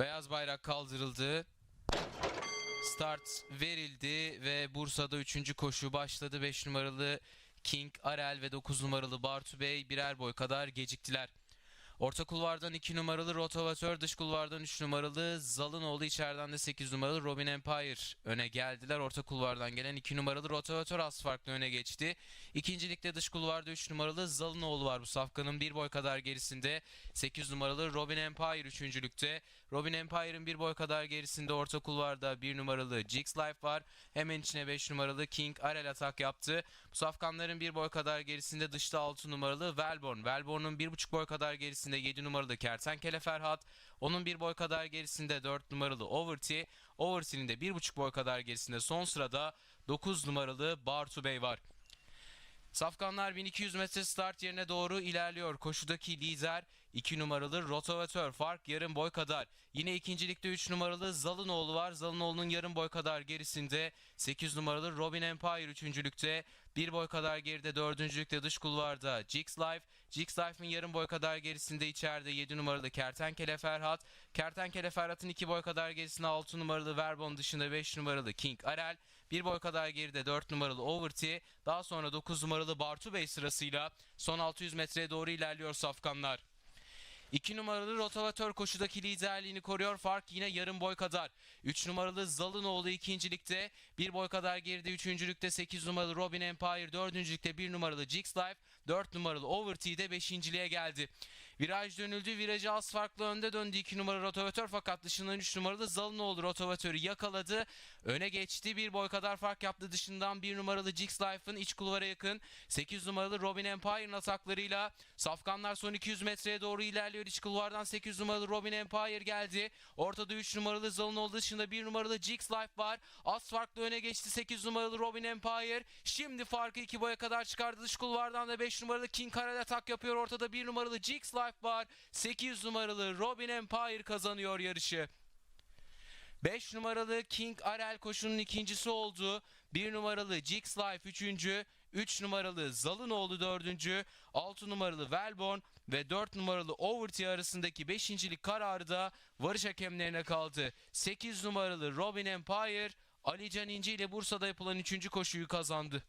Beyaz bayrak kaldırıldı. Start verildi ve Bursa'da 3. koşu başladı. 5 numaralı King Arel ve 9 numaralı Bartu Bey birer boy kadar geciktiler. Orta kulvardan 2 numaralı Rotovatör, dış kulvardan 3 numaralı Zalınoğlu, içeriden de 8 numaralı Robin Empire öne geldiler. Orta kulvardan gelen 2 numaralı Rotovatör az farklı öne geçti. İkincilikte dış kulvarda 3 numaralı Zalınoğlu var bu safkanın bir boy kadar gerisinde. 8 numaralı Robin Empire üçüncülükte. Robin Empire'ın bir boy kadar gerisinde orta kulvarda 1 numaralı Jix Life var. Hemen içine 5 numaralı King Arel atak yaptı. Bu safkanların bir boy kadar gerisinde dışta 6 numaralı Velborn. Velborn'un 1,5 boy kadar gerisinde 7 numaralı Kertenkele Ferhat. Onun bir boy kadar gerisinde 4 numaralı Overty. Overty'nin de 1,5 boy kadar gerisinde son sırada 9 numaralı Bartu Bey var. Safkanlar 1200 metre start yerine doğru ilerliyor. Koşudaki lider 2 numaralı Rotovatör. Fark yarım boy kadar. Yine ikincilikte 3 numaralı Zalınoğlu var. Zalınoğlu'nun yarım boy kadar gerisinde 8 numaralı Robin Empire üçüncülükte. Bir boy kadar geride dördüncülükte dış kulvarda Jix Life. Jix Life'ın yarım boy kadar gerisinde içeride 7 numaralı Kertenkele Ferhat. Kertenkele Ferhat'ın 2 boy kadar gerisinde 6 numaralı Verbon dışında 5 numaralı King Arel. Bir boy kadar geride 4 numaralı Overty. Daha sonra 9 numaralı Bartu Bey sırasıyla son 600 metreye doğru ilerliyor safkanlar. 2 numaralı rotavatör koşudaki liderliğini koruyor. Fark yine yarım boy kadar. 3 numaralı Zalınoğlu ikincilikte. 1 boy kadar geride üçüncülükte 8 numaralı Robin Empire. Dördüncülükte 1 numaralı Jix Life. 4 numaralı Overty de beşinciliğe geldi. Viraj dönüldü. Virajı az farklı önde döndü 2 numaralı rotavatör. Fakat dışından 3 numaralı Zalınoğlu rotavatörü yakaladı. Öne geçti. 1 boy kadar fark yaptı dışından 1 numaralı Jix Life'ın iç kulvara yakın. 8 numaralı Robin Empire'ın ataklarıyla Safkanlar son 200 metreye doğru ilerliyor. İç kulvardan 8 numaralı Robin Empire geldi. Ortada 3 numaralı Zalınoğlu dışında 1 numaralı Jix Life var. Az farklı öne geçti 8 numaralı Robin Empire. Şimdi farkı 2 boya kadar çıkardı. Dış kulvardan da 5 numaralı King Karel atak yapıyor. Ortada 1 numaralı Jix Life var. 8 numaralı Robin Empire kazanıyor yarışı. 5 numaralı King Arel koşunun ikincisi oldu. 1 numaralı Jix Life üçüncü. 3 numaralı Zalınoğlu dördüncü. 6 numaralı Velborn ve 4 numaralı Overty arasındaki beşincilik kararı da varış hakemlerine kaldı. 8 numaralı Robin Empire Ali Can İnci ile Bursa'da yapılan 3. koşuyu kazandı.